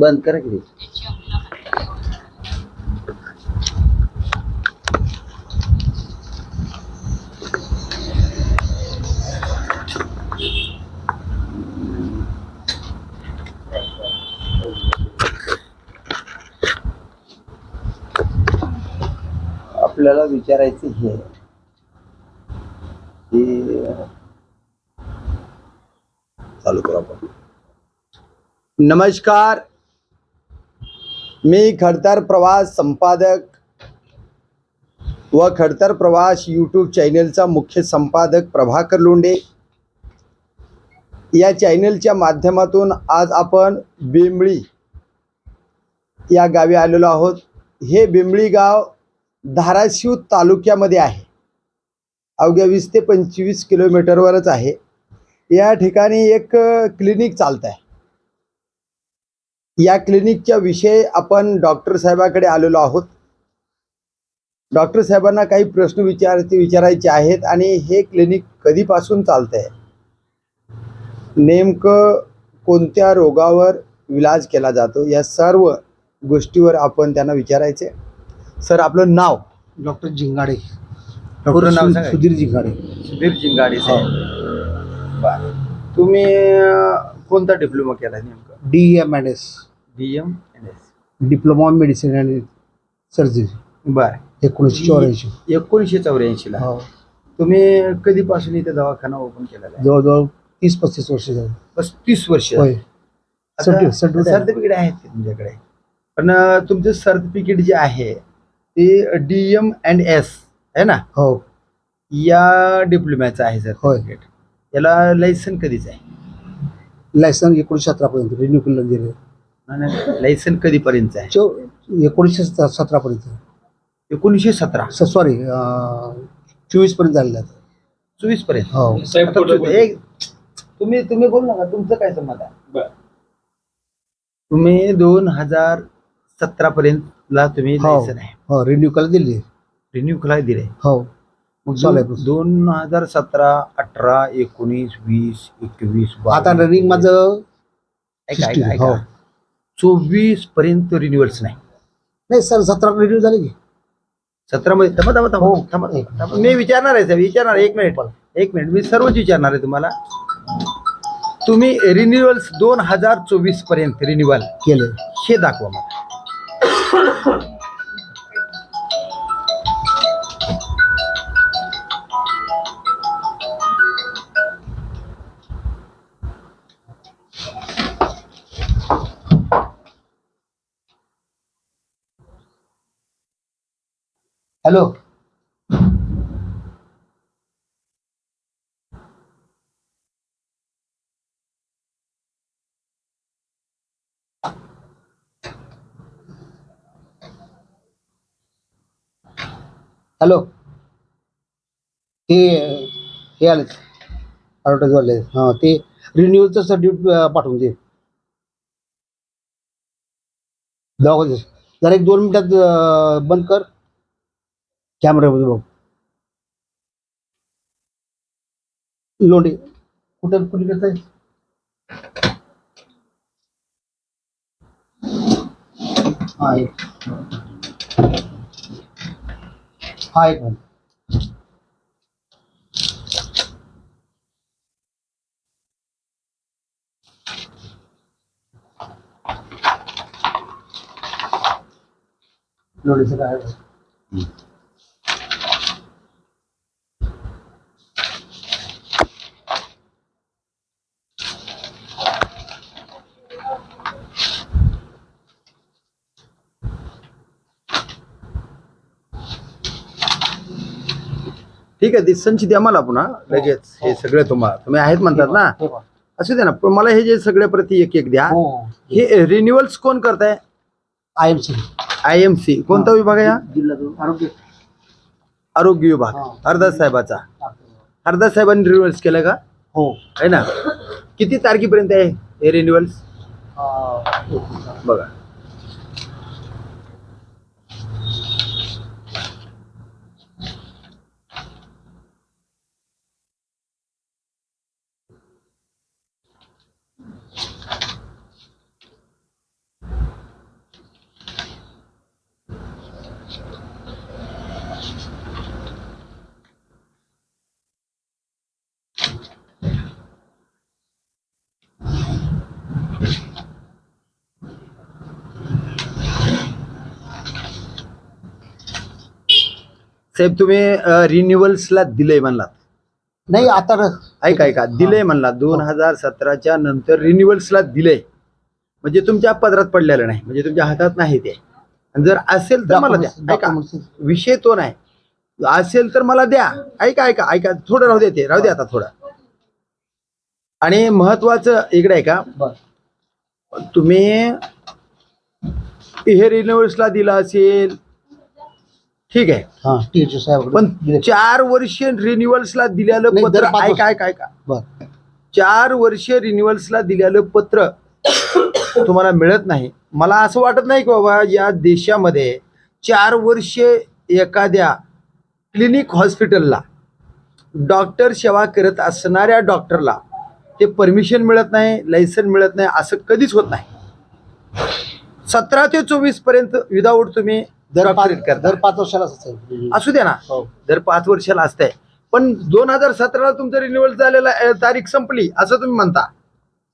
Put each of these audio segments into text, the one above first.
बंद कर आपल्याला विचारायचं हे चालू नमस्कार. मी खडतर प्रवास संपादक व खडतर प्रवास यूट्यूब चॅनलचा मुख्य संपादक प्रभाकर लोंडे या चॅनलच्या माध्यमातून आज आपण बिंबळी या गावी आलेलो आहोत. हे बिंबळी गाव धाराशिव तालुक्यामध्ये आहे. अवघ्या वीस ते पंचवीस किलोमीटरवरच आहे. या ठिकाणी एक क्लिनिक चालत आहे या क्लिनिकच्या विषयी आपण डॉक्टर साहेबाकडे आलेलो आहोत. डॉक्टर साहेबांना काही प्रश्न विचारायचे विचारायचे आहेत आणि हे क्लिनिक कधीपासून चालत आहे नेमकं कोणत्या रोगावर इलाज केला जातो? या सर्व गोष्टीवर आपण त्यांना विचारायचे. सर आपलं नाव? डॉक्टर नाव डॉक्टर सांगा. सुधीर जिंगाडे. सुधीर जिंगाडे साहेब. बरं. तुम्ही कोणता डिप्लोमा केला नेमका? D M N S B M N S diploma medicine and surgery बरं. एकोणीसशे चौऱ्याऐंशी. एकोणीसशे चौऱ्याऐंशीला. हो. तुम्ही कधीपासून इथे दवाखाना ओपन केलेला आहे? जवळजवळ तीस पस्तीस वर्ष झाली. पस्तीस वर्ष. होय. सर्टि- सर्टिफिकेट आहे. सर्टिफिकेट ते तुमच्याकडे? पण अं, तुमचं सर्टिफिकेट जे आहे ते डी एम अँड एस आहे ना? हो. या डिप्लोम्याचं आहे सर्टिफिकेट याला लायसन कधीच आहे? लायसन एकोणीसशे सतरा पर्यंत रिन्यू केलं गेले लायसन कधीपर्यंत आहे? चौ एकोणीसशे सतरा पर्यंत एकोणीसशे सतरा सॉरी चोवीसपर्यंत झालेलं आहे. चोवीसपर्यंत हो आता तु- एक- तुम्ही तुम्ही बोल नका तुमचं काय संमत आहे? तुम्ही दोन हजार सतरा पर्यंत ला तुम्ही हो. लायसन आहे. हो रिन्यू केलं दिली. रिन्यू खुला दिले. हो. चालू आहे दोन- process. दोन हजार सतरा अठरा एकोणीस वीस एकवीस बावीस, आता रनिंग माझं ऐका ऐका 16, ऐका हो. चोवीसपर्यंत रिन्युअल्स नाही नाही सर सतरा रिन्यू झाली की सतरा मध्ये थांबा थांबा हो. थांबा थांबा थांबा. मी विचारणार आहे साहेब विचारणार. एक मिनिट एक मिनिट मी सर्वच विचारणार आहे तुम्हाला तुम्ही रिन्युअल्स दोन हजार चोवीसपर्यंत रिन्युअल केलं हे दाखवा मला हॅलो. हॅलो. ते हे आले ॲडव्हर्टाईजवाले हां ते रिन्यूअलचं सर्टिफिकेट पाठवून दे. दवाखान्यात जरा एक दोन मिनिटात बंद कर. कॅमेऱ्यामध्ये बघ लोंढे कुठं कुठे करत आहे हा एक हा एक ठीक आहे ती संच द्या मला पुन्हा. लगेच हे. सगळं तुम्हाला तुम्ही आहेत म्हणतात ना. हे. असू दे ना पण मला हे जे सगळे प्रति एक एक द्या. हो. हे रिन्युअल्स कोण करताय? I M C I M C कोणता विभाग आहे हा? जिल्हा आरोग्य. आरोग्य विभाग. हा. हरदास साहेबाचा. हरदास साहेबांनी रिन्युअल्स केलं का? हो. आहे ना? किती तारखेपर्यंत आहे हे रिन्युअल्स बघा. साहेब तुम्ही रिन्युअल्सला दिलंय म्हणलात. नाही आता ऐका ऐका. दिलंय म्हणला दोन हजार सतराच्या नंतर रिन्युअल्सला दिलंय म्हणजे तुमच्या पदरात पडलेलं नाही. म्हणजे तुमच्या हातात नाही ते. आणि जर असेल तर मला द्या. ऐका. विषय तो नाही. असेल तर मला द्या. ऐका ऐका ऐका. थोडं राहू दे ते. राहू दे आता थोडं. आणि महत्वाचं इकडे ऐका. बरं. तुम्ही हे रिन्युअल्सला दिलं असेल ठीक आहे. हा टीएचओ पण चार वर्ष रिन्युअल्सला दिलेलं नाही, पत्र दर पाच ऐका ऐका ऐका. बर. चार वर्ष रिन्युअल्सला दिलेलं पत्र तुम्हाला मिळत नाही. मला असं वाटत नाही की बाबा या देशामध्ये चार वर्ष एखाद्या क्लिनिक हॉस्पिटलला डॉक्टर सेवा करत असणाऱ्या डॉक्टरला ते परमिशन मिळत नाही लायसन मिळत नाही असं कधीच होत नाही. सतरा ते चोवीसपर्यंत विदाऊट तुम्ही दर पाच करता दर पाच वर्षाला आहे. असू द्या ना. हो. दर पाच वर्षाला असतंय. पण दोन हजार सतराला तुमचं रिन्युअल झालेला अं, तारीख संपली असं तुम्ही म्हणता.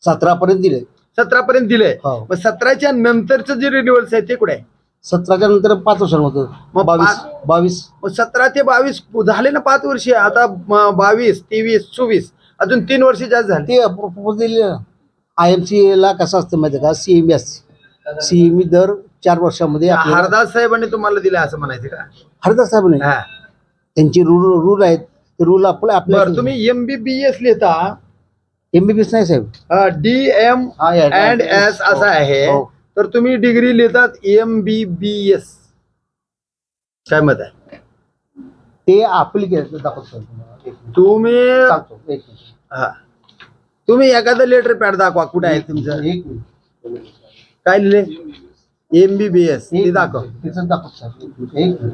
सतरा पर्यंत दिले सतरा पर्यंत दिलंय. हो. मग सतराच्या नंतरचं जे रिन्युअल्स आहे ते कुठे आहे सतराच्या नंतर पाच वर्षांमध्ये मग बावीस पाच- बावीस. मग सतरा ते बावीस झाले ना पाच वर्ष. आता म, बावीस तेवीस चोवीस. अजून तीन वर्ष जास्त झाले. ते प्रपोज दिले आय एम सी ला कसं असतं माहिती आहे का? सीएमई असते. सीएमई दर चार वर्षामध्ये आपल्याला- हरदास साहेबांनी तुम्हाला दिलं असं म्हणायचं का हरदास साहेब नाही हा. त्यांची रूल रूल आहेत ते रूल आपल्या आपल्या तुम्ही एमबीबीएस लिहिता एमबीबीएस नाही साहेब डी एम हा, या- अँड एस असं आहे हो. तर तुम्ही डिग्री लिहितात एम बी बी एस काय मत आहे ते अप्लिकेशन दाखवतो sir तुम्हाला. एक मिनिट. तुम्ही सांगतो एक मिनिट. हा तुम्ही एखादं लेटर पॅड दाखवा कुठे आहे तुमचं एक मिनिट. काय लिहिले एम बी बी एस ते दाखव. एक मिनिट.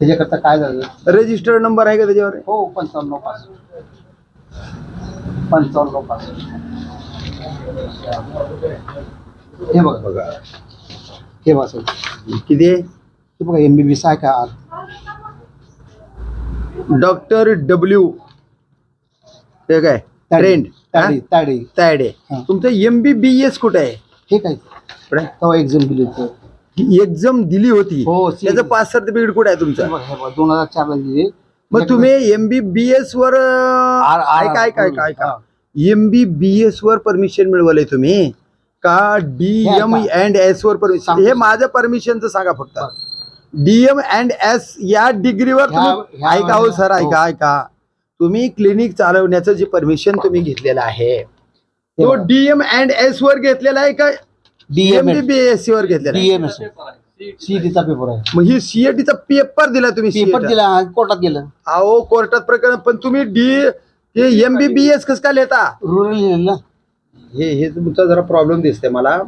त्याच्याकरता काय झालं? रजिस्टर नंबर आहे का त्याच्यावर? हो पंचावन्न पाच पंचावन्न पाच हे बघा. बघा. हे बघा sir. किती हे बघा एमबीबीएस आहे का? डॉक्टर डब्ल्यू काय? ट्रेंड ताडी ताडी. तायडे हा. तुमचं एम बी बी एस कुठे आहे? हे काय? कुठे तेव्हा एक्झाम दिली होती? एक्झाम दिली होती. हो, त्याचं पास सर्टिफिकेट कुठे आहे तुमचं? बघा, हे बघा, दोन हजार चार ला दिली. मग तुम्ही एम बी बी एस वर आर- आर- ऐका ऐका ऐका ऐका. हा. एम बी बी एस वर परमिशन मिळवलंय तुम्ही. का डी एम हे ऐका. अँड एस वर परमिशन सांगतो. हे माझं परमिशनचं सांगा फक्त. डी एम अँड एस या डिग्रीवर ह्या- तुम्ही ह्या ऐका हो सर हो. ऐका ऐका. तुम्ही क्लिनिक चालवण्याचं जे परमिशन तुम्ही घेतलेलं आहे तो बघा. डी एम अँड एस वर घेतलेला आहे का? M DMS B B S वर घेतलेला आहे. डीएमएस सीईटीचा पेपर आहे. मग ही सीएटीचा पेपर दिला तुम्ही पेपर CET. दिला कोर्टात गेलं. अहो कोर्टात प्रकरण पण तुम्ही डी हे एम बी बी एस कसं काय लिहिता रुरल ना हे हे तुमचा जरा प्रॉब्लेम दिसते मला.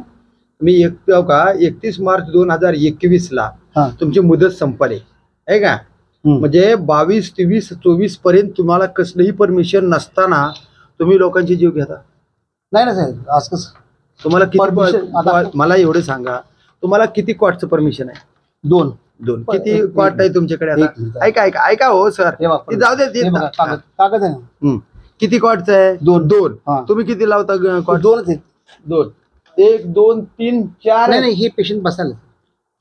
मी एक हो का एकतीस मार्च दोन हजार एकवीस ला हा. तुमची मुदत संपली. आहे का? हम्म. म्हणजे बावीस तेवीस चोवीसपर्यंत तुम्हाला कसलंही परमिशन नसताना तुम्ही लोकांचे जीव घेता. नाही ना साहेब आज कसं? तुम्हाला किती मला एवढं सांगा. तुम्हाला किती कॉटचं परमिशन आहे? दोन. दोन. पण किती एक- कॉट आहे तुमच्याकडे एक आता. ऐका ऐका ऐका हो सर हे जाऊ दे ते कागद कागद आहे ना. किती कॉटचं आहे? दोन. दोन. हा. तुम्ही किती लावता दोनच आहेत. दोन. एक दोन तीन चार नाही हे पेशंट बसायला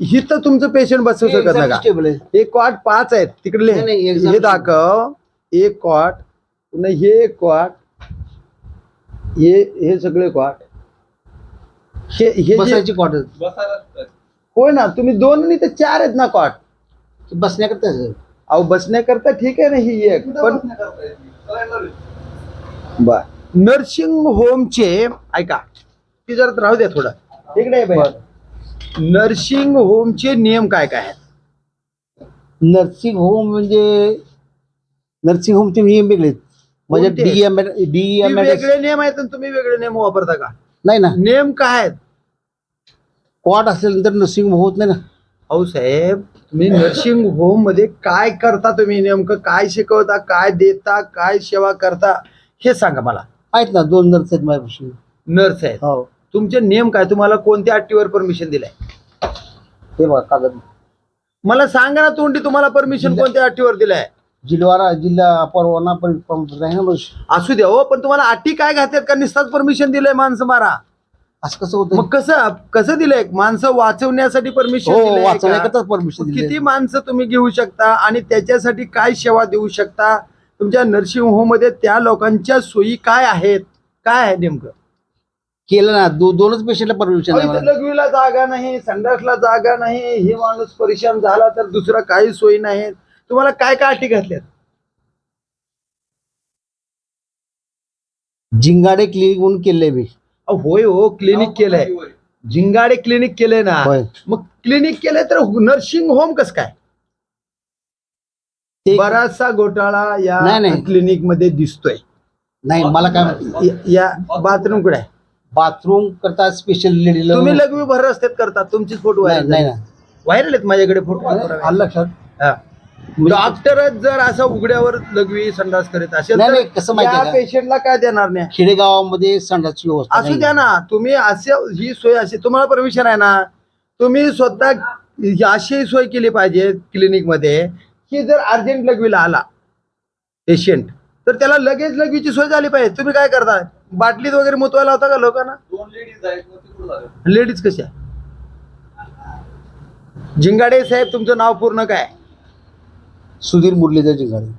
ही तर तुमचं पेशंट बसवू हे शकत आहे. एक कॉट पाच आहेत. तिकडले. नाही, नाही, exam हे दाखव. एक कॉट. पुन्हा हे एक कॉट. हे हे सगळे कॉट हे हे जे- बसायची कॉट होय ना तुम्ही दोन नाही तर चार आहेत ना कॉट बसण्याकरता आहे. अहो बसण्याकरता ठीक आहे ना ही एक पण बर. नर्सिंग होमचे ऐका ती जरा राहू द्या थोडं. इकडे आहे बाई. नर्सिंग होमचे नियम काय काय आहेत? नर्सिंग होम म्हणजे नर्सिंग होमचे नियम वेगळे आहेत म्हणजे कोणते? वेगळे नियम आहेत आणि तुम्ही वेगळे नियम वापरता का? नाही ना. नेम काय आहेत? कॉट असल्यानंतर नर्सिंग होम होत नाही ना. अहो साहेब तुम्ही नर्सिंग होममध्ये काय करता तुम्ही नेमकं? काय शिकवता? काय देता? काय सेवा करता? हे सांगा मला. आहेत ना दोन नर्स आहेत माझ्यापाशी. नर्स आहेत. हो. तुमचे नेम काय? तुम्हाला कोणत्या अट्टीवर परमिशन दिलंय? हे बघा कागद. मला सांगा ना तोंडी तुम्हाला परमिशन कोणत्या अट्टीवर दिलंय? जिल्हावारा जिल्हा परवाना असू द्या हो पण तुम्हाला अटी काय घातल्यात? का निस्ताच परमिशन दिलंय माणसं मारा. असं कसं होतं मग कसं कसं दिलंय? माणसं वाचवण्यासाठी परमिशन हो वाचण्याकरताच परमिशन किती माणसं तुम्ही घेऊ शकता आणि त्याच्यासाठी काय सेवा देऊ शकता? तुमच्या नर्सिंग होममध्ये त्या लोकांच्या सोयी काय आहेत? काय आहे नेमकं? केलं ना दो, दोनच पेशंटला परमिशन अहो, इथं. लघवीला जागा नाही संडासला जागा नाही हे माणूस परेशान झाला तर दुसरा काही सोयी नाही तुम्हाला काय काय अटी घातल्यात? जिंगाडे क्लिनिक म्हणून केलंय मी. होय हो क्लिनिक केलंय. जिंगाडे क्लिनिक केलंय ना. होय. मग क्लिनिक केलंय तर नर्सिंग होम कस काय? बराचसा घोटाळा या नाही, नाही. क्लिनिकमध्ये दिसतोय. नाही मला काय माहिती. या- बाथरूमकडे बाथरूम करता स्पेशल तुम्ही लघवी भर रस्त्यात करता तुमचीच फोटो व्हायरल. व्हायरल आहेत माझ्याकडे फोटो आलं लक्षात? डॉक्टरच जर असं उघड्यावर लघवी संडास करीत असेल नाही, तर नाही, कसं माहिती या आहे का? पेशंटला काय देणार नाही. खेडेगावामध्ये संडासची व्यवस्था असू नाही. द्या ना तुम्ही असे ही सोय अशी तुम्हाला परमिशन आहे ना तुम्ही स्वतः अशी सोय केली पाहिजे क्लिनिकमध्ये की जर अर्जंट लघवीला आला पेशंट तर त्याला लगेच लघवीची सोय झाली पाहिजे. तुम्ही काय करता? बाटलीत वगैरे मुतवायला होता का लोकांना? दोन लेडीज आहेत मग ते कुठं झालं लेडीज कशा? जिंगाडे साहेब तुमचं नाव पूर्ण काय? सुधीर मुरलीधर जिंगाडे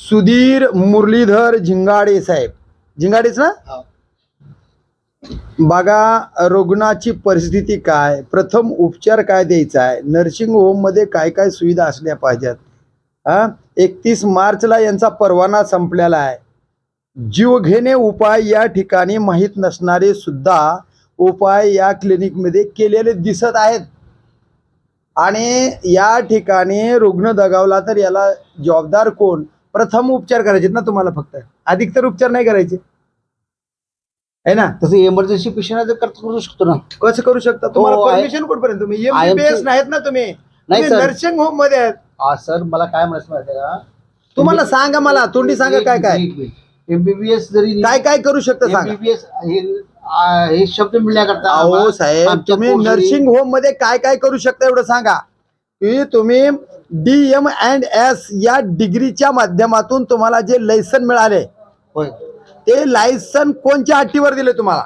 सुधीर मुरलीधर झिंगाडे साहेब. झिंगाडेच ना? बघा रुग्णाची परिस्थिती काय? प्रथम उपचार काय द्यायचा आहे? नर्सिंग होममध्ये काय काय सुविधा असल्या पाहिजेत? हा? एकतीस मार्चला यांचा परवाना संपलेला आहे. जीवघेणे उपाय या ठिकाणी माहीत नसणारे सुद्धा उपाय या क्लिनिकमध्ये केलेले दिसत आहेत. आणि या ठिकाणी रुग्ण दगावला तर याला जबाबदार कोण? प्रथम उपचार करायचे ना तुम्हाला फक्त. अधिक तर उपचार नाही करायचे. आहे ना? तसं इमर्जन्सी पेशंट करता करू शकतो ना. कसं करू शकता? तुम्हाला हो. परमिशन कुठपर्यंत? तुम्ही एमबीबीएस नाहीत ना तुम्ही. नाही. नर्सिंग होममध्ये आहेत. हा सर मला काय म्हणायचं माहिती का? तुम्हाला सांगा मला. तोंडी सांगा काय काय? एमबीबीएस जरी काय काय करू शकता सांगा. एमबीबीएस हे आ, हे शब्द मिळण्याकरता अहो आम्हा- साहेब आमच्या तुम्ही नर्सिंग होममध्ये काय काय करू शकता एवढं सांगा? की तुम्ही डी एम अँड एस या डिग्रीच्या माध्यमातून तुम्हाला जे लायसन मिळाले होय. ते लायसन कोणत्या अटीवर दिले तुम्हाला?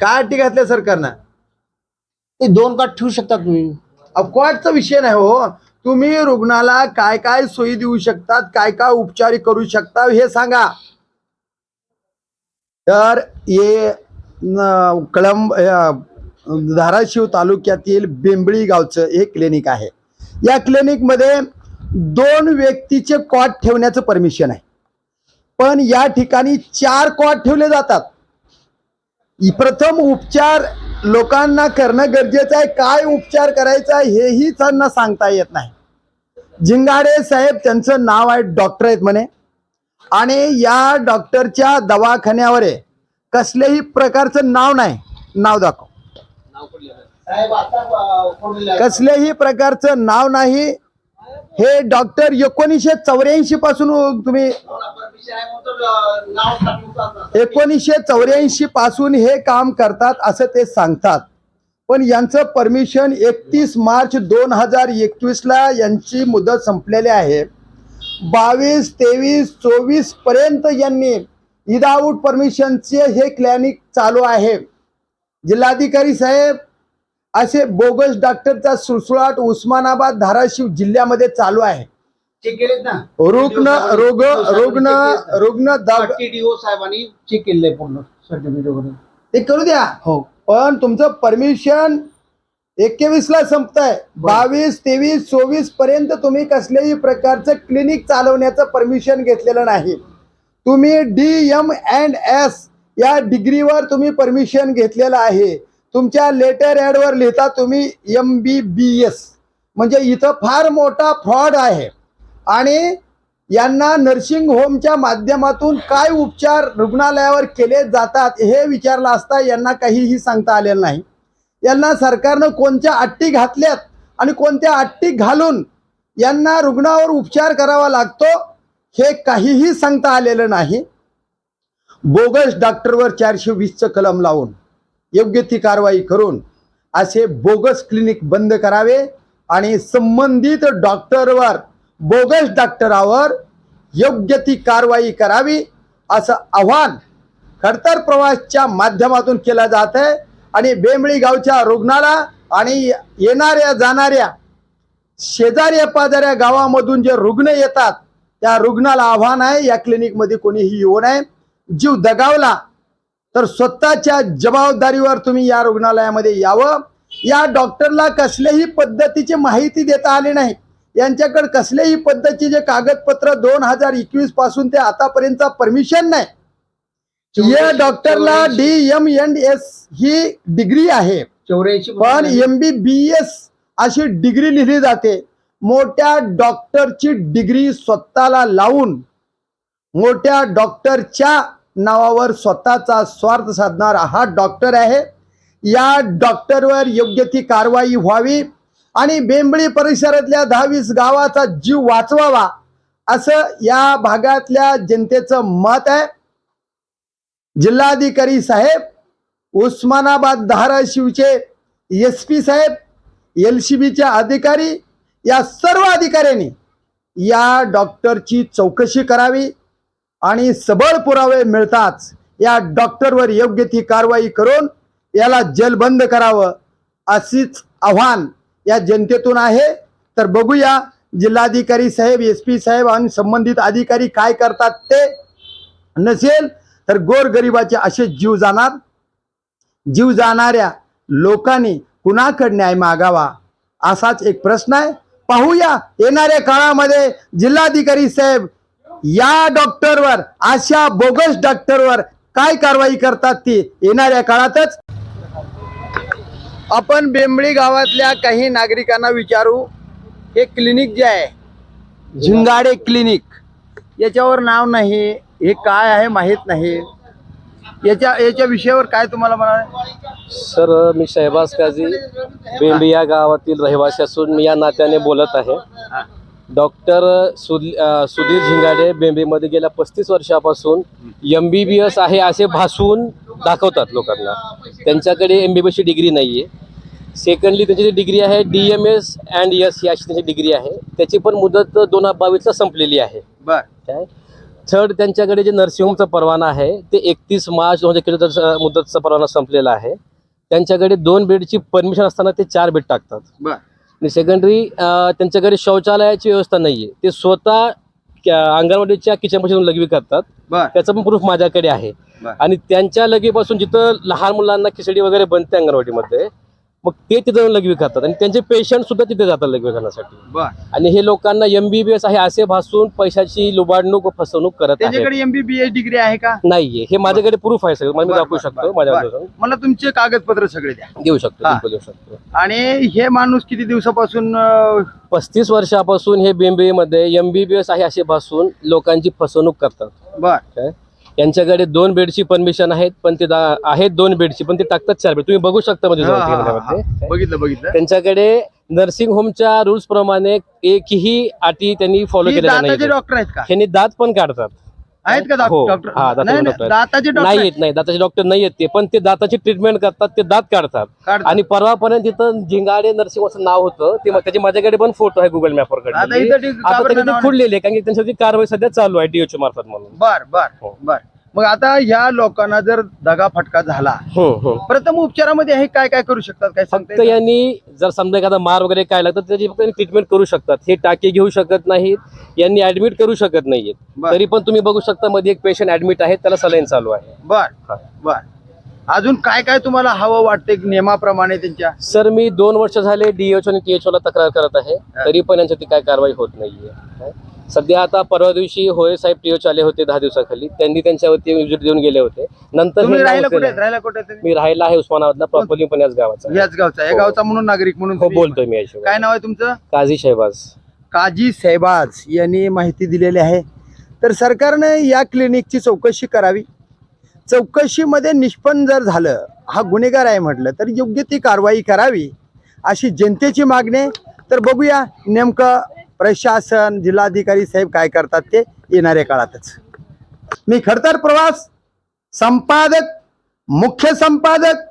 काय अटी घातल्या सरकारनं? ते दोन कार्ड ठेवू शकता तुम्ही. अपवादचा विषय नाही हो. तुम्ही रुग्णाला काय काय सोयी देऊ शकतात काय काय उपचार करू शकता हे सांगा. तर हे कळंब धाराशिव तालुक्यातील बेंबळी गावचं हे क्लिनिक आहे. या क्लिनिकमध्ये दोन व्यक्तीचे कॉट ठेवण्याचं परमिशन आहे. पण या ठिकाणी चार कॉट ठेवले जातात. प्रथम उपचार लोकांना करणं गरजेचं आहे. काय उपचार करायचा आहे हेही त्यांना सांगता येत नाही. जिंगाडे साहेब त्यांचं नाव आहे डॉक्टर आहेत म्हणे. आणि या डॉक्टरच्या दवाखान्यावर आहे कसल्याही प्रकारचं नाव नाही. नाव दाखव. कसल्याही प्रकारचं नाव नाही. हे डॉक्टर एकोणीसशे चौऱ्याऐंशी पासून तुम्ही एकोणीसशे चौऱ्याऐंशी पासून हे काम करतात असं ते सांगतात. पण यांचं परमिशन एकतीस मार्च दोन हजार एकवीसला यांची मुदत संपलेली आहे. बावीस तेवीस चोवीसपर्यंत यांनी विदाऊट परमिशनचे हे क्लिनिक चालू आहे. जिल्हाधिकारी साहेब असे बोगस डॉक्टरचा सुळसुळाट उस्मानाबाद धाराशिव जिल्ह्यामध्ये चालू आहे. चेक केलेत ना? रुग्ण रुग रुग्ण रुग्ण दब टीडीओ साहेबांनी चेक आहे पूर्ण सर्टिफिकेट वगैरे. ते करू द्या. हो. पण तुमचं परमिशन एकवीस ला संपतंय. बावीस तेवीस चोवीसपर्यंत तुम्ही कसल्याही प्रकारचं क्लिनिक चालवण्याचं परमिशन घेतलेलं नाही. तुम्ही डी एम अँड एस या डिग्रीवर तुम्ही परमिशन घेतलेलं आहे. तुमच्या लेटर ॲडवर लिहिता तुम्ही एम बी बी एस म्हणजे इथं फार मोठा फ्रॉड आहे. आणि यांना नर्सिंग होमच्या माध्यमातून काय उपचार रुग्णालयावर केले जातात हे विचारलं असता यांना काहीही सांगता आलेलं नाही. यांना सरकारनं कोणत्या अट्टी घातल्यात आणि कोणत्या अट्टी घालून यांना रुग्णावर उपचार करावा लागतो हे काहीही सांगता आलेलं नाही. बोगस डॉक्टरवर चारशे वीसचं कलम लावून योग्य ती कारवाई करून असे बोगस क्लिनिक बंद करावे आणि संबंधित डॉक्टरवर बोगस डॉक्टरावर योग्य ती कारवाई करावी असं आव्हान खडतर प्रवासच्या माध्यमातून केलं जात आहे आणि बेंबळी गावच्या रुग्णाला आणि येणाऱ्या जाणाऱ्या शेजाऱ्या पाजाऱ्या गावामधून जे रुग्ण येतात त्या रुग्णाला आव्हान आहे. या क्लिनिकमध्ये कोणीही येऊ नये. जीव दगावला तर स्वतःच्या जबाबदारीवर तुम्ही या रुग्णालयामध्ये यावं. या डॉक्टरला कसल्याही पद्धतीची माहिती देता आली नाही. यांच्याकडे कसल्याही पद्धतीचे कागदपत्र दोन हजार एकवीसपासून ते आतापर्यंत परमिशन नाही. या डॉक्टरला डी एम एन एस ही डिग्री आहे. चौऱ्याऐंशी पण एम बी बी एस अशी डिग्री लिहिली जाते. मोठ्या डॉक्टरची डिग्री स्वतःला लावून मोठ्या डॉक्टरच्या नावावर स्वतःचा स्वार्थ साधणारा हा डॉक्टर आहे. या डॉक्टरवर योग्य ती कारवाई व्हावी आणि बेंबळी परिसरातल्या दहावीस गावाचा जीव वाचवावा असं या भागातल्या जनतेचं मत आहे. जिल्हाधिकारी साहेब उस्मानाबाद धाराशिवचे एस पी साहेब एल सी बीचे अधिकारी या सर्व अधिकाऱ्यांनी या डॉक्टरची चौकशी करावी आणि सबळ पुरावे मिळताच या डॉक्टरवर योग्य ती कारवाई करून याला जलबंद करावं अशीच आव्हान या जनतेतून आहे. तर बघूया जिल्हाधिकारी साहेब एस पी साहेब आणि संबंधित अधिकारी काय करतात ते नसेल तर गोरगरिबाचे असे जीव जाणार? जीव जाणाऱ्या लोकांनी कुणाकडे न्याय मागावा? असाच एक प्रश्न आहे. पाहूया येणाऱ्या काळामध्ये जिल्हाधिकारी साहेब या डॉक्टरवर अशा बोगस डॉक्टरवर काय कारवाई करतात ती येणाऱ्या काळातच? आपण बेंबळी गावातल्या काही नागरिकांना विचारू. हे क्लिनिक जे आहे झिंगाडे क्लिनिक याच्यावर नाव नाही. हे काय आहे माहीत नाही. याच्या याच्या विषयावर काय तुम्हाला म्हणा सर मी शहबाज काझी बेंबी या गावातील रहिवासी असून मी या नात्याने बोलत आहे. डॉक्टर अ, सुधीर झिंगाडे बेंबीमध्ये गेल्या पस्तीस वर्षापासून एम बी बी एस आहे असे भासवून दाखवतात लोकांना. त्यांच्याकडे एम बी बी एसची डिग्री नाही आहे सेकंडली त्यांची जी डिग्री आहे D M S and S ही अशी त्यांची डिग्री आहे. त्याची पण मुदत दोन हजार बावीसला संपलेली आहे. बर. काय? थर्ड त्यांच्याकडे जे नर्सिंग होमचा परवाना आहे ते एकतीस मार्च दोन हजार किलो मुदतचा परवाना संपलेला आहे. त्यांच्याकडे दोन बेडची परमिशन असताना ते चार बेड टाकतात. आणि सेकंडरी त्यांच्याकडे शौचालयाची व्यवस्था नाही आहे ते स्वतः अंगणवाडीच्या किचनपासून लघवी करतात. त्याचं पण प्रूफ माझ्याकडे आहे. आणि त्यांच्या लगीपासून जिथं लहान मुलांना खिचडी वगैरे बनते अंगणवाडीमध्ये मग ते तिथं जाऊन लघवी करतात आणि त्यांचे पेशंट सुद्धा तिथे जातात लघवी करण्यासाठी बर. आणि हे लोकांना एमबीबीएस आहे असे भासून पैशाची लुबाडणूक व फसवणूक करत त्याच्याकडे एमबीबीएस डिग्री आहे का? नाहीये. हे माझ्याकडे प्रूफ आहे सगळं. मला मी दाखवू शकतो. मला तुमचे कागदपत्र सगळे द्या. देऊ शकतो देऊ शकतो. आणि हे माणूस किती दिवसापासून पस्तीस वर्षापासून हे बेंबे मध्ये एमबीबीएस आहे असे भासून लोकांची फसवणूक करतात. बर. काय यांच्याकडे दोन बेडची परमिशन आहेत पण ते दा- आहेत दोन बेडची पण ते टाकतात चार बेड. तुम्ही बघू शकता हा, हा, हा. हा. बघितलं बघितलं. त्यांच्याकडे नर्सिंग होमच्या रुल्स प्रमाणे एकही अटी त्यांनी फॉलो ही केलेल्या दाताचे नाही डॉक्टर आहेत का? ह्यांनी दात पण काढतात. आहेत का हो. डॉक्टर हा, दाताचे नाही, नाही, डॉक्टर. दाताचे डॉक्टर नाही आहेत. येत नाही दाताचे डॉक्टर नाही येत ते पण ते दाताची ट्रीटमेंट करतात ते दात काढतात काढतात. आणि परवापर्यंत तिथं झिंगाडे नर्सिंग असं नाव होतं ते मग त्याचे माझ्याकडे पण फोटो आहे गुगल मॅपवर आता काढलेले. इथं ठीक- का आता बरं त्यांनी नाव ते खुडलेले कारण की त्यांच्यावरती कारवाई सध्या चालू आहे डीएचओ मार्फत म्हणून बर बर हो. बर मग आता ह्या लोकांना जर दगा फटका झाला हम्म, हम्म. प्रथम उपचारामध्ये हे काय काय करू शकतात काय सांगता फक्त येईल? यांनी जर समजा एखादा मार वगैरे काय लागतं तर त्याची फक्त ट्रीटमेंट करू शकतात हे टाके घेऊ शकत नाहीत यांनी ऍडमिट करू शकत नाहीत बर. तरी पण तुम्ही बघू शकता मध्ये एक पेशंट ऍडमिट आहे त्याला सलाईन चालू आहे बर हा. बर अजून काय काय तुम्हाला हवं वाटतंय नियमाप्रमाणे त्यांच्या सर मी दोन वर्ष झाले डीएचओ आणि टीएचओ ला तक्रार करत आहे तरी पण यांच्यावरती काय कारवाई होत नाहीये? सध्या आता परवा दिवशी होय साहेब टीएचओ आले होते दहा दिवसाखाली. त्यांनी त्यांच्यावरती विजिट देऊन गेले होते. नंतर तुम्ही हे राहायला नाव कुठे? केलं. राहायला कुठे आहेत? मी राहायला आहे उस्मानाबादला प्रॉपरली पण याच गावाचा याच गावचा या हो. गावचा म्हणून नागरिक म्हणून हो तुम्ही- बोलतोय मी याशिवाय काय नाव आहे तुमचं? काझी शहबाज. काजी सहबाज यांनी माहिती दिलेली आहे. तर सरकारने या क्लिनिकची चौकशी करावी. चौकशीमध्ये निष्पन्न जर झालं हा गुन्हेगार आहे म्हटलं तर योग्य ती कारवाई करावी अशी जनतेची मागणी आहे. तर बघूया नेमकं प्रशासन जिल्हाधिकारी साहेब काय करतात ते येणाऱ्या काळातच. मी खडतर प्रवास संपादक मुख्य संपादक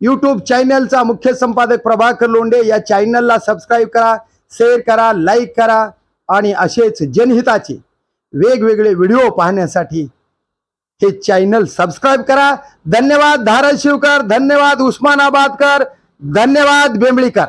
यूट्यूब चॅनलचा मुख्य संपादक प्रभाकर लोंडे या चॅनलला सबस्क्राईब करा शेअर करा लाईक करा आणि असेच जनहिताचे वेगवेगळे व्हिडिओ पाहण्यासाठी हे चॅनल सबस्क्राईब करा. धन्यवाद धाराशिवकर धन्यवाद उस्मानाबादकर धन्यवाद बेंबळीकर.